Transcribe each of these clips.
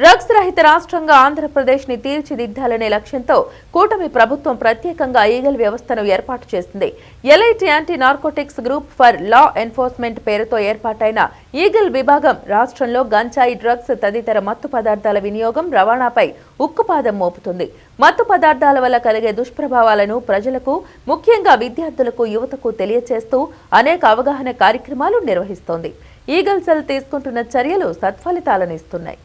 Drugs రహిత రాష్ట్రంగా ఆంధ్రప్రదేశ్ని తీర్చిదిద్దాలనే లక్ష్యంతో కూటమి ప్రభుత్వం ప్రత్యేకంగా ఈగల్ వ్యవస్థను ఏర్పాటు చేసింది. Elite anti narcotics group for law enforcement పేరుతో ఏర్పాటైన ఈగల్ విభాగం రాష్ట్రంలో గంజాయి డ్రగ్స్ తదితర మత్తు పదార్థాల వినియోగం రవాణాపై ఉక్కుపాదం మోపుతుంది. మత్తు పదార్థాల వల్ల కలిగే దుష్ప్రభావాలను ప్రజలకు ముఖ్యంగా విద్యార్థులకు యువతకు తెలియచేస్తూ అనేక అవగాహన కార్యక్రమాలు నిర్వహిస్తోంది. ఈగల్ సెల్ తీసుకుంటున్న చర్యలు సత్ఫలితాలనిస్తున్నాయి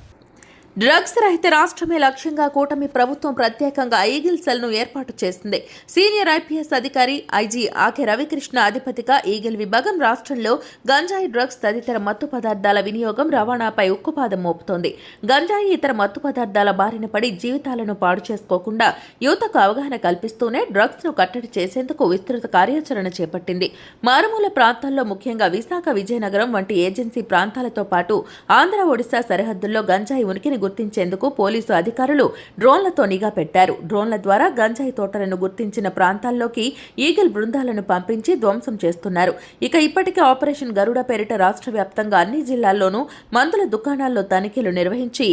డ్రగ్స్ రహిత రాష్ట్రమే లక్ష్యంగా కూటమి ప్రభుత్వం ప్రత్యేకంగా ఈగిల్ సెల్ను ఏర్పాటు చేసింది. సీనియర్ ఐపీఎస్ అధికారి ఐజీ ఆకె రవికృష్ణ అధిపతిగా ఈగిల్ విభాగం రాష్ట్రంలో గంజాయి డ్రగ్స్ తదితర మత్తు పదార్థాల వినియోగం రవాణాపై ఉక్కుపాదం మోపుతోంది. గంజాయి ఇతర మత్తు పదార్థాల బారిన పడి జీవితాలను పాడు చేసుకోకుండా యువతకు అవగాహన కల్పిస్తూనే డ్రగ్స్ను కట్టడి చేసేందుకు విస్తృత కార్యాచరణ చేపట్టింది. మారుమూల ప్రాంతాల్లో ముఖ్యంగా విశాఖ విజయనగరం వంటి ఏజెన్సీ ప్రాంతాలతో పాటు ఆంధ్ర ఒడిశా సరిహద్దుల్లో గంజాయి ఉనికిని గుర్తించేందుకు పోలీసు అధికారులు డ్రోన్లతో నిఘా పెట్టారు. డ్రోన్ల ద్వారా గంజాయి తోటలను గుర్తించిన ప్రాంతాల్లోకి ఈగల్ బృందాలను పంపించి ధ్వంసం చేస్తున్నారు. ఇక ఇప్పటికే ఆపరేషన్ గరుడ పేరిట రాష్ట్ర వ్యాప్తంగా అన్ని జిల్లాల్లోనూ మందుల దుకాణాల్లో తనిఖీలు నిర్వహించి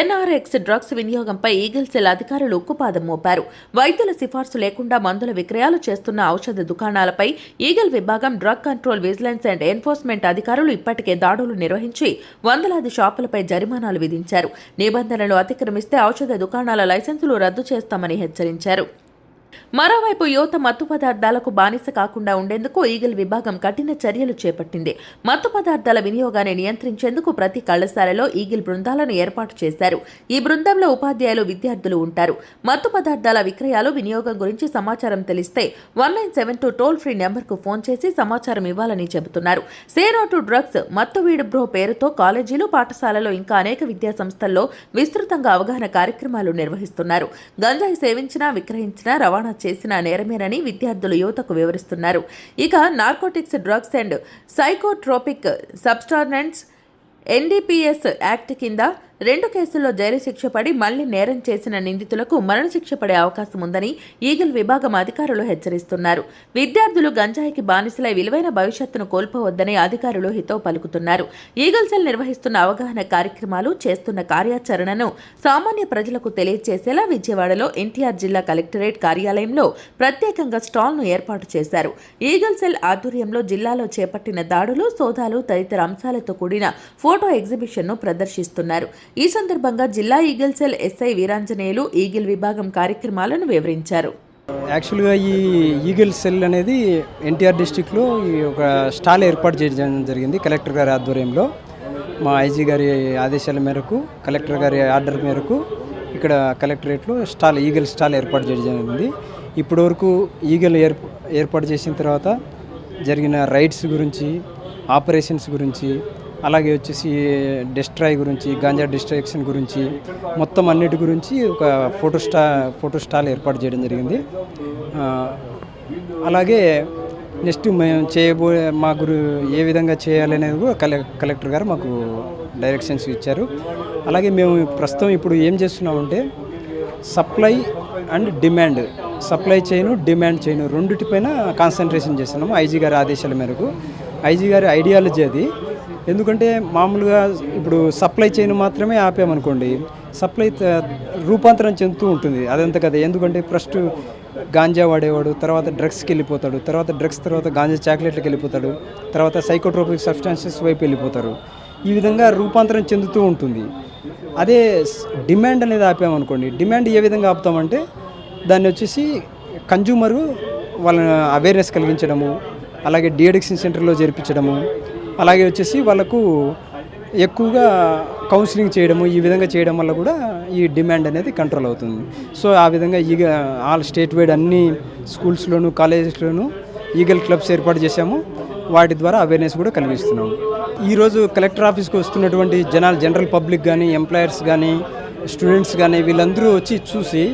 ఎన్ఆర్ఎక్స్ డ్రగ్స్ వినియోగంపై ఈగల్ సెల్ అధికారులు ఉక్కుపాదం మోపారు. వైద్యుల సిఫార్సు లేకుండా మందుల విక్రయాలు చేస్తున్న ఔషధ దుకాణాలపై ఈగల్ విభాగం drug control vigilance and enforcement అధికారులు ఇప్పటికే దాడులు నిర్వహించి వందలాది షాపులపై జరిమానాలు విధించారు. నిబంధనలు అతిక్రమిస్తే ఔషధ దుకాణాల లైసెన్సులు రద్దు చేస్తామని హెచ్చరించారు. మరోవైపు యువత మత్తు పదార్థాలకు బానిస కాకుండా ఉండేందుకు ఈగిల్ విభాగం కఠిన చర్యలు చేపట్టింది. మత్తు పదార్థాల వినియోగాన్ని నియంత్రించేందుకు ప్రతి కళాశాలలో ఈగిల్ బృందాలను ఏర్పాటు చేశారు. ఈ బృందంలో ఉపాధ్యాయులు విద్యార్థులు ఉంటారు. మత్తు పదార్థాల విక్రయాలు వినియోగం గురించి సమాచారం తెలిస్తే one nine seven two toll free నెంబర్కు ఫోన్ చేసి సమాచారం ఇవ్వాలని చెబుతున్నారు. సేనో టు డ్రగ్స్ మత్తు వీడు బ్రో పేరుతో కాలేజీలు పాఠశాలలో ఇంకా అనేక విద్యా సంస్థల్లో విస్తృతంగా అవగాహన కార్యక్రమాలు నిర్వహిస్తున్నారు. గంజాయి సేవించినా విక్రయించినా రవాణా చేసిన నేరమేనని విద్యార్థులు యువతకు వివరిస్తున్నారు. ఇక narcotics drugs and psychotropic substances NDPS act కింద రెండు కేసుల్లో జైలు శిక్ష పడి మళ్ళీ నేరం చేసిన నిందితులకు మరణశిక్ష పడే అవకాశం ఉందని ఈగల్ విభాగం అధికారులు హెచ్చరిస్తున్నారు. విద్యార్థులు గంజాయికి బానిసలై విలువైన భవిష్యత్తును కోల్పోవద్దని అధికారులు హితో పలుకుతున్నారు. ఈగల్ సెల్ నిర్వహిస్తున్న అవగాహన కార్యక్రమాలు చేస్తున్న కార్యాచరణను సామాన్య ప్రజలకు తెలియజేసేలా విజయవాడలో ఎన్టీఆర్ జిల్లా కలెక్టరేట్ కార్యాలయంలో ప్రత్యేకంగా స్టాల్ను ఏర్పాటు చేశారు. ఈగల్ సెల్ ఆధ్వర్యంలో జిల్లాలో చేపట్టిన దాడులు సోదాలు తదితర అంశాలతో కూడిన ఫోటో ఎగ్జిబిషన్ను ప్రదర్శిస్తున్నారు. ఈ సందర్భంగా జిల్లా eagle cell SI Veeranjaneyulu eagle విభాగం కార్యక్రమాలను వివరించారు. యాక్చువల్గా ఈ ఈగిల్ సెల్ అనేది ఎన్టీఆర్ డిస్టిక్లో ఈ ఒక స్టాల్ ఏర్పాటు చేయడం జరిగింది కలెక్టర్ గారి ఆధ్వర్యంలో. మా ఐజీ గారి ఆదేశాల మేరకు కలెక్టర్ గారి ఆర్డర్ మేరకు ఇక్కడ కలెక్టరేట్లో స్టాల్ ఈగల్ స్టాల్ ఏర్పాటు చేయడం జరిగింది. ఇప్పటి వరకు ఈగల్ ఏర్ప ఏర్పాటు చేసిన తర్వాత జరిగిన రైడ్స్ గురించి ఆపరేషన్స్ గురించి అలాగే వచ్చేసి డిస్ట్రాయ్ గురించి గాంజా డిస్ట్రాక్షన్ గురించి మొత్తం అన్నిటి గురించి ఒక ఫోటో స్టా ఫోటో స్టాల్ ఏర్పాటు చేయడం జరిగింది. అలాగే నెక్స్ట్ మేము చేయబో మా గురు ఏ విధంగా చేయాలనేది కూడా కలె కలెక్టర్ గారు మాకు డైరెక్షన్స్ ఇచ్చారు. అలాగే మేము ప్రస్తుతం ఇప్పుడు ఏం చేస్తున్నామంటే supply and demand supply chain demand chain రెండిటిపైన concentration చేస్తున్నాము ఐజీ గారి ఆదేశాల మేరకు. ఐజీ గారి ఐడియాలజీ అది. ఎందుకంటే మామూలుగా ఇప్పుడు సప్లై చైన్ మాత్రమే ఆపామనుకోండి సప్లై రూపాంతరం చెందుతూ ఉంటుంది. అదంతా కదా ఎందుకంటే ఫస్ట్ గాంజా వాడేవాడు తర్వాత డ్రగ్స్కి వెళ్ళిపోతాడు తర్వాత డ్రగ్స్ తర్వాత గాంజా చాక్లెట్లకు వెళ్ళిపోతాడు తర్వాత సైకోట్రోపిక్ సబ్స్టాన్సెస్ వైపు వెళ్ళిపోతారు. ఈ విధంగా రూపాంతరం చెందుతూ ఉంటుంది. అదే డిమాండ్ అనేది ఆపామనుకోండి డిమాండ్ ఏ విధంగా ఆపుతామంటే దాన్ని వచ్చేసి కన్జ్యూమరు వాళ్ళ అవేర్నెస్ కలిగించడము అలాగే డిఎడిక్షన్ సెంటర్లో చేర్పించడము అలాగే వచ్చేసి వాళ్ళకు ఎక్కువగా కౌన్సిలింగ్ చేయడము ఈ విధంగా చేయడం వల్ల కూడా ఈ డిమాండ్ అనేది కంట్రోల్ అవుతుంది. సో ఆ విధంగా ఈగ ఆల్ స్టేట్ వైడ్ అన్ని స్కూల్స్లోను కాలేజెస్లోను ఈగల్ క్లబ్స్ ఏర్పాటు చేశాము. వాటి ద్వారా అవేర్నెస్ కూడా కలిగిస్తున్నాము. ఈరోజు కలెక్టర్ ఆఫీస్కి వస్తున్నటువంటి జనాలు జనరల్ పబ్లిక్ కానీ ఎంప్లాయర్స్ కానీ స్టూడెంట్స్ కానీ వీళ్ళందరూ వచ్చి చూసి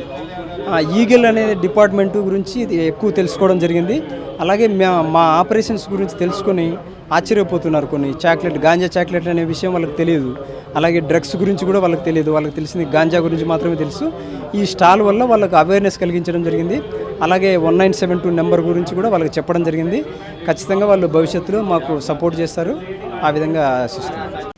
ఈగల్ అనే డిపార్ట్మెంట్ గురించి ఇది ఎక్కువ తెలుసుకోవడం జరిగింది. అలాగే మా మా ఆపరేషన్స్ గురించి తెలుసుకొని ఆశ్చర్యపోతున్నారు కొన్ని. చాక్లెట్ గాంజా చాక్లెట్ అనే విషయం వాళ్ళకి తెలియదు. అలాగే డ్రగ్స్ గురించి కూడా వాళ్ళకి తెలియదు. వాళ్ళకి తెలిసింది గాంజా గురించి మాత్రమే తెలుసు. ఈ స్టాల్ వల్ల వాళ్ళకి అవేర్నెస్ కలిగించడం జరిగింది. అలాగే one nine seven two number గురించి కూడా వాళ్ళకి చెప్పడం జరిగింది. ఖచ్చితంగా వాళ్ళు భవిష్యత్తులో మాకు సపోర్ట్ చేస్తారు. ఆ విధంగా ఆశిస్తున్నారు